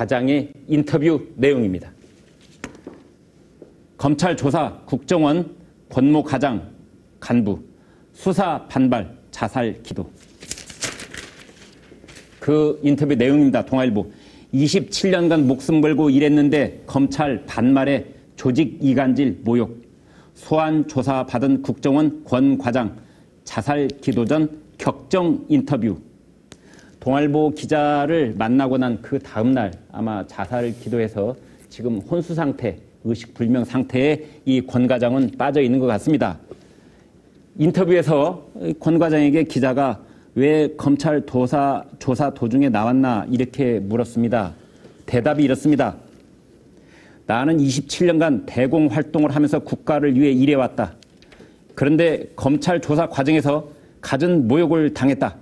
과장의 인터뷰 내용입니다. 검찰 조사 국정원 권모 과장 간부 수사 반발 자살 기도. 그 인터뷰 내용입니다. 동아일보. 27년간 목숨 걸고 일했는데 검찰 반말에 조직 이간질 모욕. 소환 조사 받은 국정원 권 과장 자살 기도 전 격정 인터뷰. 동아일보 기자를 만나고 난 그 다음날 아마 자살 기도해서 지금 혼수 상태, 의식 불명 상태에 이 권 과장은 빠져 있는 것 같습니다. 인터뷰에서 권 과장에게 기자가 왜 검찰 도사, 조사 도중에 나왔나 이렇게 물었습니다. 대답이 이렇습니다. 나는 27년간 대공 활동을 하면서 국가를 위해 일해왔다. 그런데 검찰 조사 과정에서 갖은 모욕을 당했다.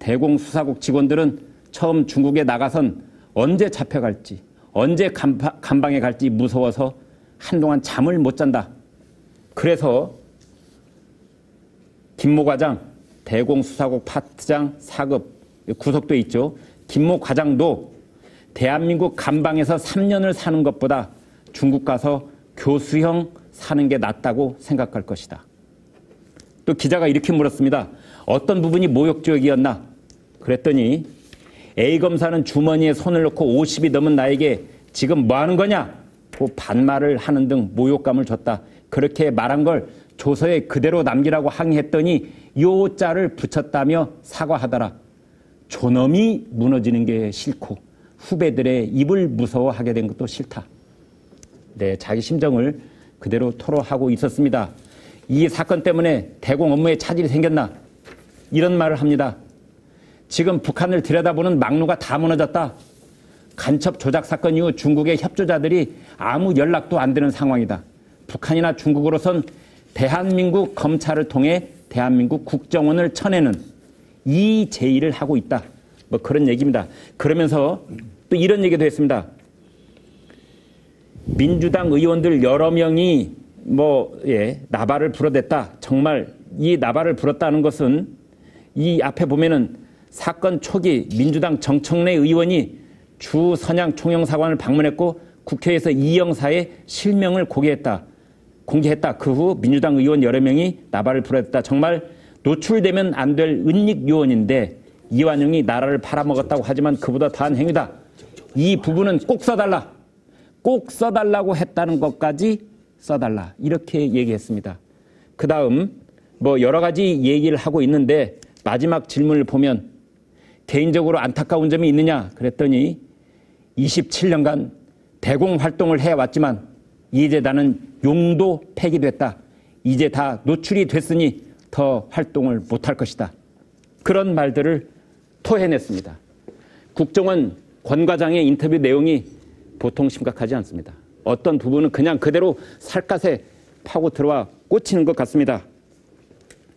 대공 수사국 직원들은 처음 중국에 나가선 언제 잡혀갈지, 언제 감방에 갈지 무서워서 한동안 잠을 못 잔다. 그래서 김모 과장, 대공수사국 파트장 4급 구속돼 있죠. 김모 과장도 대한민국 감방에서 3년을 사는 것보다 중국 가서 교수형 사는 게 낫다고 생각할 것이다. 또 기자가 이렇게 물었습니다. 어떤 부분이 모욕적이었나? 그랬더니 A 검사는 주머니에 손을 넣고 50이 넘은 나에게 지금 뭐 하는 거냐? 고 반말을 하는 등 모욕감을 줬다. 그렇게 말한 걸 조서에 그대로 남기라고 항의했더니 요 자를 붙였다며 사과하더라. 존엄이 무너지는 게 싫고 후배들의 입을 무서워하게 된 것도 싫다. 네, 자기 심정을 그대로 토로하고 있었습니다. 이 사건 때문에 대공 업무에 차질이 생겼나? 이런 말을 합니다. 지금 북한을 들여다보는 막루가 다 무너졌다. 간첩 조작 사건 이후 중국의 협조자들이 아무 연락도 안 되는 상황이다. 북한이나 중국으로선 대한민국 검찰을 통해 대한민국 국정원을 쳐내는 이 제의를 하고 있다. 뭐 그런 얘기입니다. 그러면서 또 이런 얘기도 했습니다. 민주당 의원들 여러 명이 뭐, 예, 나발을 불어댔다. 정말 이 나발을 불었다는 것은 이 앞에 보면은 사건 초기 민주당 정청래 의원이 주 선양 총영사관을 방문했고 국회에서 이 영사의 실명을 공개했다. 공개했다. 그 후 민주당 의원 여러 명이 나발을 불었다. 정말 노출되면 안 될 은닉 요원인데 이완용이 나라를 팔아먹었다고 하지만 그보다 더한 행위다. 이 부분은 꼭 써달라. 꼭 써달라고 했다는 것까지 써달라. 이렇게 얘기했습니다. 그 다음 뭐 여러 가지 얘기를 하고 있는데 마지막 질문을 보면 개인적으로 안타까운 점이 있느냐 그랬더니 27년간 대공 활동을 해왔지만 이제 나는 용도 폐기됐다. 이제 다 노출이 됐으니 더 활동을 못할 것이다. 그런 말들을 토해냈습니다. 국정원 권 과장의 인터뷰 내용이 보통 심각하지 않습니다. 어떤 부분은 그냥 그대로 살갗에 파고 들어와 꽂히는 것 같습니다.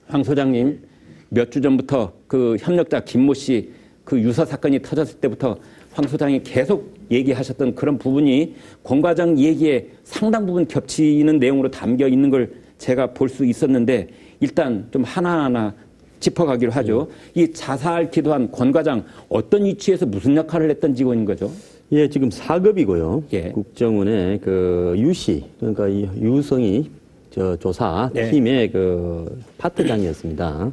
황 소장님, 몇 주 전부터 그 협력자 김모 씨 그 유서 사건이 터졌을 때부터 황 소장이 계속 얘기하셨던 그런 부분이 권 과장 얘기에 상당 부분 겹치는 내용으로 담겨 있는 걸 제가 볼 수 있었는데 일단 좀 하나하나 짚어가기로 하죠. 이 자살 기도한 권 과장 어떤 위치에서 무슨 역할을 했던 직원인 거죠? 예, 지금 4급이고요. 예. 국정원의 그 유시, 그러니까 이 유성이 저 조사 네. 팀의 그 파트장이었습니다.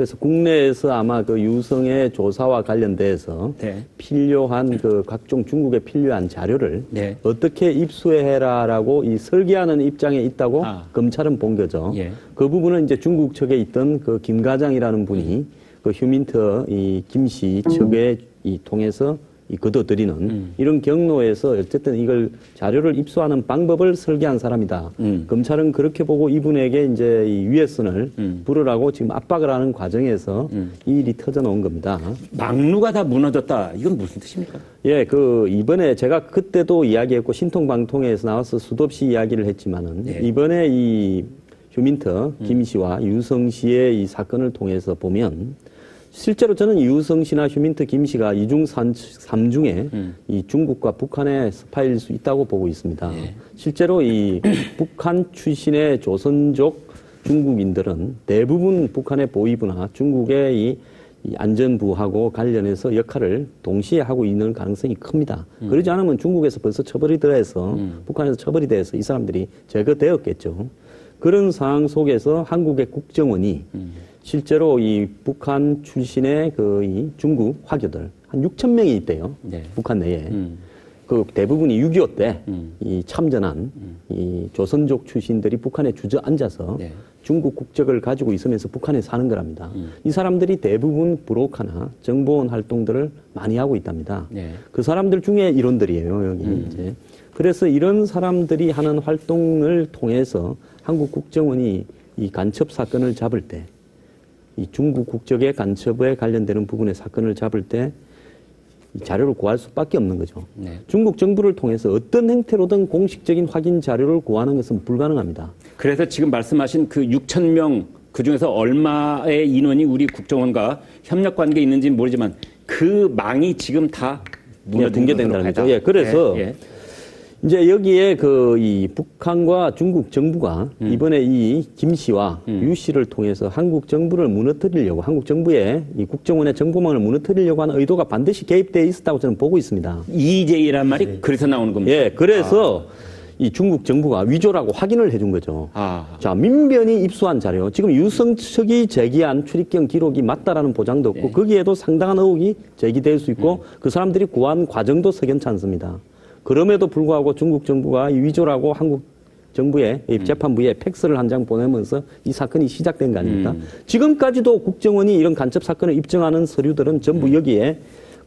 그래서 국내에서 아마 그 유성의 조사와 관련돼서 네. 필요한 그 각종 중국에 필요한 자료를 네. 어떻게 입수해라라고 이 설계하는 입장에 있다고 아. 검찰은 본 거죠. 예. 그 부분은 이제 중국 측에 있던 그 김 과장이라는 분이 그 휴민터 이 김씨 측에 이 통해서 이 거둬들이는 음. 이런 경로에서 어쨌든 이걸 자료를 입수하는 방법을 설계한 사람이다. 음. 검찰은 그렇게 보고 이분에게 이제 이 위해선을 음. 부르라고 지금 압박을 하는 과정에서 음. 이 일이 터져 나온 겁니다. 막루가 다 무너졌다. 이건 무슨 뜻입니까? 예, 그 이번에 제가 그때도 이야기했고 신통방통에서 나와서 수도 없이 이야기를 했지만은 예. 이번에 이 휴민터 음. 김 씨와 유성 씨의 이 사건을 통해서 보면 실제로 저는 유성 씨나 휴민트 김 씨가 이중 삼중에 음. 이 중국과 북한의 스파일 수 있다고 보고 있습니다. 예. 실제로 이 북한 출신의 조선족 중국인들은 대부분 북한의 보위부나 중국의 이 이 안전부하고 관련해서 역할을 동시에 하고 있는 가능성이 큽니다. 음. 그러지 않으면 중국에서 벌써 처벌이 들어서 음. 북한에서 처벌이 돼서 이 사람들이 제거되었겠죠. 그런 상황 속에서 한국의 국정원이 음. 실제로 이 북한 출신의 그 이 중국 화교들 한 6천 명이 있대요. 네. 북한 내에. 음. 그 대부분이 6.25 때이 음. 참전한 음. 이 조선족 출신들이 북한에 주저앉아서 네. 중국 국적을 가지고 있으면서 북한에 사는 거랍니다. 음. 이 사람들이 대부분 브로커나 정보원 활동들을 많이 하고 있답니다. 네. 그 사람들 중에 이론들이에요, 여기 음. 이제. 그래서 이런 사람들이 하는 활동을 통해서 한국 국정원이 이 간첩 사건을 잡을 때, 이 중국 국적의 간첩에 관련되는 부분의 사건을 잡을 때 자료를 구할 수밖에 없는 거죠. 네. 중국 정부를 통해서 어떤 행태로든 공식적인 확인 자료를 구하는 것은 불가능합니다. 그래서 지금 말씀하신 그 6천 명 그중에서 얼마의 인원이 우리 국정원과 협력 관계에 있는지는 모르지만 그 망이 지금 다 예, 붕괴된다는 거죠. 예, 그래서 예, 예. 이제 여기에 그 이 북한과 중국 정부가 음. 이번에 이 김 씨와 음. 유 씨를 통해서 한국 정부를 무너뜨리려고 한국 정부의 이 국정원의 정보망을 무너뜨리려고 하는 의도가 반드시 개입되어 있었다고 저는 보고 있습니다. EJ란 말이 네. 그래서 나오는 겁니다. 예, 그래서 아. 이 중국 정부가 위조라고 확인을 해준 거죠. 아. 자, 민변이 입수한 자료. 지금 유성 측이 제기한 출입경 기록이 맞다라는 보장도 없고 네. 거기에도 상당한 의혹이 제기될 수 있고 음. 그 사람들이 구한 과정도 석연치 않습니다. 그럼에도 불구하고 중국 정부가 위조라고 한국 정부의 음. 재판부에 팩스를 한 장 보내면서 이 사건이 시작된 거 아닙니까? 음. 지금까지도 국정원이 이런 간첩 사건을 입증하는 서류들은 전부 음. 여기에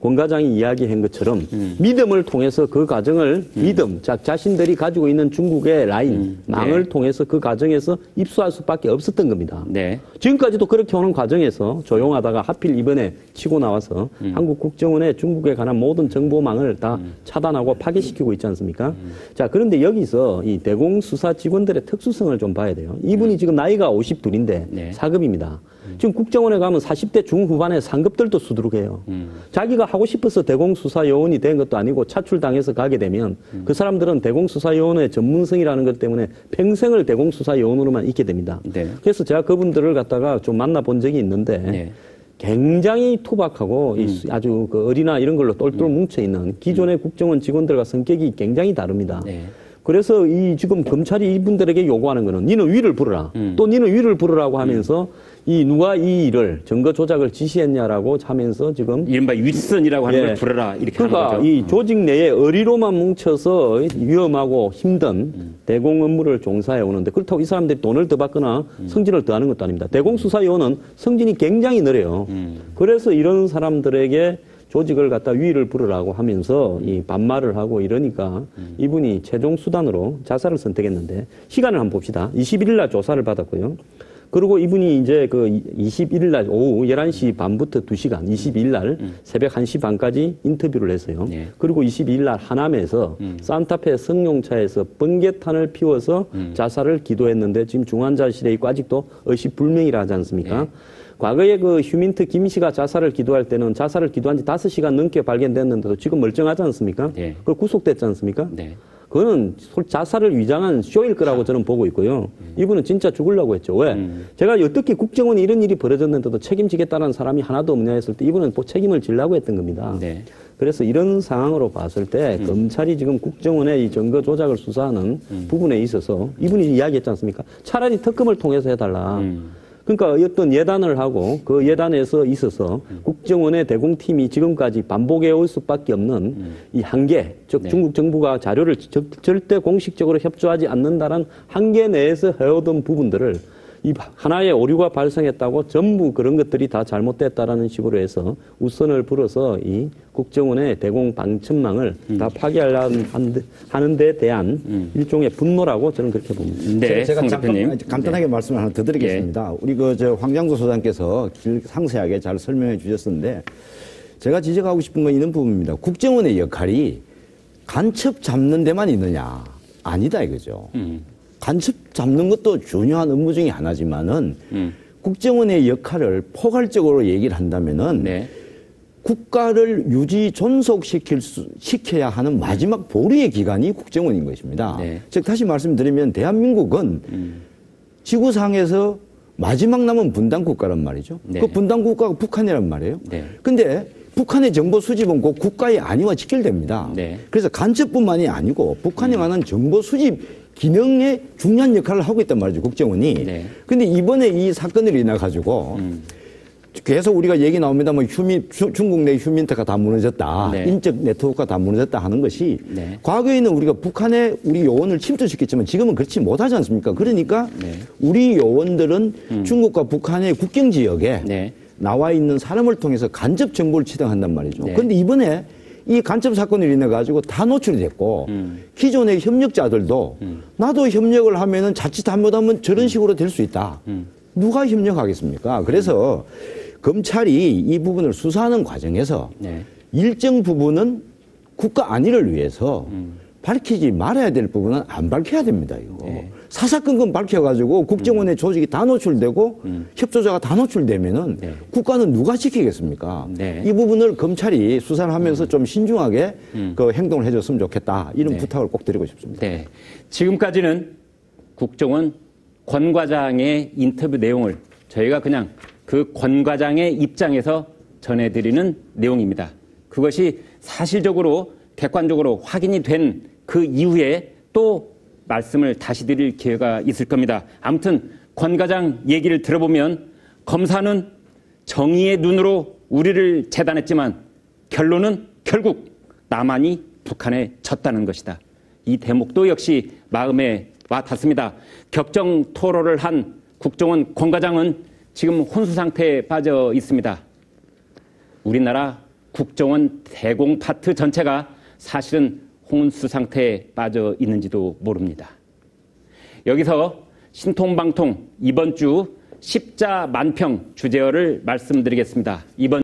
권 과장이 이야기한 것처럼 음. 믿음을 통해서 그 과정을 음. 믿음, 자, 자신들이 가지고 있는 중국의 라인, 음. 망을 네. 통해서 그 과정에서 입수할 수밖에 없었던 겁니다. 네. 지금까지도 그렇게 오는 과정에서 조용하다가 하필 이번에 치고 나와서 음. 한국 국정원의 중국에 관한 모든 정보망을 다 음. 차단하고 파괴시키고 있지 않습니까? 음. 자, 그런데 여기서 이 대공수사 직원들의 특수성을 좀 봐야 돼요. 이분이 지금 나이가 52인데 네. 사급입니다. 지금 국정원에 가면 40대 중후반의 상급들도 수두룩해요. 음. 자기가 하고 싶어서 대공수사 요원이 된 것도 아니고 차출당해서 가게 되면 음. 그 사람들은 대공수사 요원의 전문성이라는 것 때문에 평생을 대공수사 요원으로만 있게 됩니다. 네. 그래서 제가 그분들을 갖다가 좀 만나본 적이 있는데 네. 굉장히 투박하고 음. 아주 그 어리나 이런 걸로 똘똘 음. 뭉쳐 있는 기존의 국정원 직원들과 성격이 굉장히 다릅니다. 네. 그래서 이 지금 검찰이 이분들에게 요구하는 거는 니는 위를 부르라. 음. 또 니는 위를 부르라고 하면서 이 누가 이 일을 증거 조작을 지시했냐라고 하면서 지금 이른바 윗선이라고 하는 예. 걸 부르라 이렇게 그러니까 하는 거죠. 이 조직 내에 어리로만 뭉쳐서 위험하고 힘든 음. 대공 업무를 종사해 오는데 그렇다고 이 사람들이 돈을 더 받거나 음. 성진을 더하는 것도 아닙니다. 대공 수사위원은 성진이 굉장히 느려요. 음. 그래서 이런 사람들에게 조직을 갖다 위를 부르라고 하면서 이 반말을 하고 이러니까 음. 이분이 최종 수단으로 자살을 선택했는데 시간을 한번 봅시다. 21일 날 조사를 받았고요. 그리고 이분이 이제 그 21일 날 오후 11시 반부터 2시간, 22일 날 음. 새벽 1시 반까지 인터뷰를 했어요. 네. 그리고 22일 날 하남에서 음. 산타페 성룡차에서 번개탄을 피워서 음. 자살을 기도했는데 지금 중환자실에 있고 아직도 의식 불명이라 하지 않습니까? 네. 과거에 그 휴민트 김 씨가 자살을 기도할 때는 자살을 기도한 지 5시간 넘게 발견됐는데도 지금 멀쩡하지 않습니까? 네. 그 구속됐지 않습니까? 네. 그거는 자살을 위장한 쇼일 거라고 저는 보고 있고요. 음. 이분은 진짜 죽으려고 했죠. 왜? 음. 제가 어떻게 국정원이 이런 일이 벌어졌는데도 책임지겠다는 사람이 하나도 없냐 했을 때 이분은 뭐 책임을 지려고 했던 겁니다. 네. 그래서 이런 상황으로 봤을 때 음. 검찰이 지금 국정원의 이 증거 조작을 수사하는 음. 부분에 있어서 이분이 이야기했지 않습니까? 차라리 특검을 통해서 해달라. 음. 그러니까 어떤 예단을 하고 그 예단에서 있어서 음. 국정원의 대공팀이 지금까지 반복해 올 수밖에 없는 음. 이 한계, 즉 네. 중국 정부가 자료를 저, 절대 공식적으로 협조하지 않는다는 한계 내에서 해오던 부분들을 이 하나의 오류가 발생했다고 전부 그런 것들이 다 잘못됐다라는 식으로 해서 우선을 불어서 이 국정원의 대공 방천망을 음. 다 파괴하려는 하는 데 대한 음. 일종의 분노라고 저는 그렇게 봅니다. 네, 제가 잠깐 간단하게 네. 말씀을 하나 더 드리겠습니다. 네. 우리 그 저 황장도 소장께서 상세하게 잘 설명해 주셨는데 제가 지적하고 싶은 건 이런 부분입니다. 국정원의 역할이 간첩 잡는 데만 있느냐? 아니다 이거죠. 음. 간첩 잡는 것도 중요한 업무 중의 하나지만은 음. 국정원의 역할을 포괄적으로 얘기를 한다면은 네. 국가를 유지 존속시킬 수, 시켜야 하는 마지막 보류의 기관이 국정원인 것입니다. 네. 즉 다시 말씀드리면 대한민국은 음. 지구상에서 마지막 남은 분단 국가란 말이죠. 네. 그 분단 국가가 북한이란 말이에요. 네. 근데 북한의 정보 수집은 그 국가의 안위와 직결됩니다. 네. 그래서 간첩뿐만이 아니고 북한에 관한 정보 수집 기능에 중요한 역할을 하고 있단 말이죠. 국정원이. 네. 근데 이번에 이 사건으로 인해 가지고 음. 계속 우리가 얘기 나옵니다만 휴민, 중국 내 휴민트가 다 무너졌다. 네. 인적 네트워크가 다 무너졌다 하는 것이 네. 과거에는 우리가 북한의 우리 요원을 침투시켰지만 지금은 그렇지 못하지 않습니까? 그러니까 네. 우리 요원들은 중국과 북한의 국경 지역에 네. 나와 있는 사람을 통해서 간접 정보를 취득한단 말이죠. 네. 그런데 이번에 이 간첩 사건으로 인해 가지고 다 노출이 됐고 음. 기존의 협력자들도 나도 협력을 하면은 자칫 잘못하면 저런 식으로 될 수 있다. 음. 누가 협력하겠습니까? 그래서 검찰이 이 부분을 수사하는 과정에서 네. 일정 부분은 국가 안위를 위해서 음. 밝히지 말아야 될 부분은 안 밝혀야 됩니다. 이거 네. 사사건건 밝혀가지고 국정원의 조직이 다 노출되고 협조자가 다 노출되면은 음. 네. 국가는 누가 지키겠습니까? 네. 이 부분을 검찰이 수사를 하면서 좀 신중하게 그 행동을 해줬으면 좋겠다 이런 네. 부탁을 꼭 드리고 싶습니다. 네. 지금까지는 국정원 권 과장의 인터뷰 내용을 저희가 그냥 그 권 과장의 입장에서 전해드리는 내용입니다. 그것이 사실적으로 객관적으로 확인이 된 그 이후에 또 말씀을 다시 드릴 기회가 있을 겁니다. 아무튼 권 과장 얘기를 들어보면 검사는 정의의 눈으로 우리를 재단했지만 결론은 결국 남한이 북한에 졌다는 것이다. 이 대목도 역시 마음에 와 닿습니다. 격정 토로를 한 국정원 권 과장은 지금 혼수 상태에 빠져 있습니다. 우리나라 국정원 대공 파트 전체가 사실은 혼수 상태에 빠져 있는지도 모릅니다. 여기서 신통방통 이번 주 십자 만평 주제어를 말씀드리겠습니다. 이번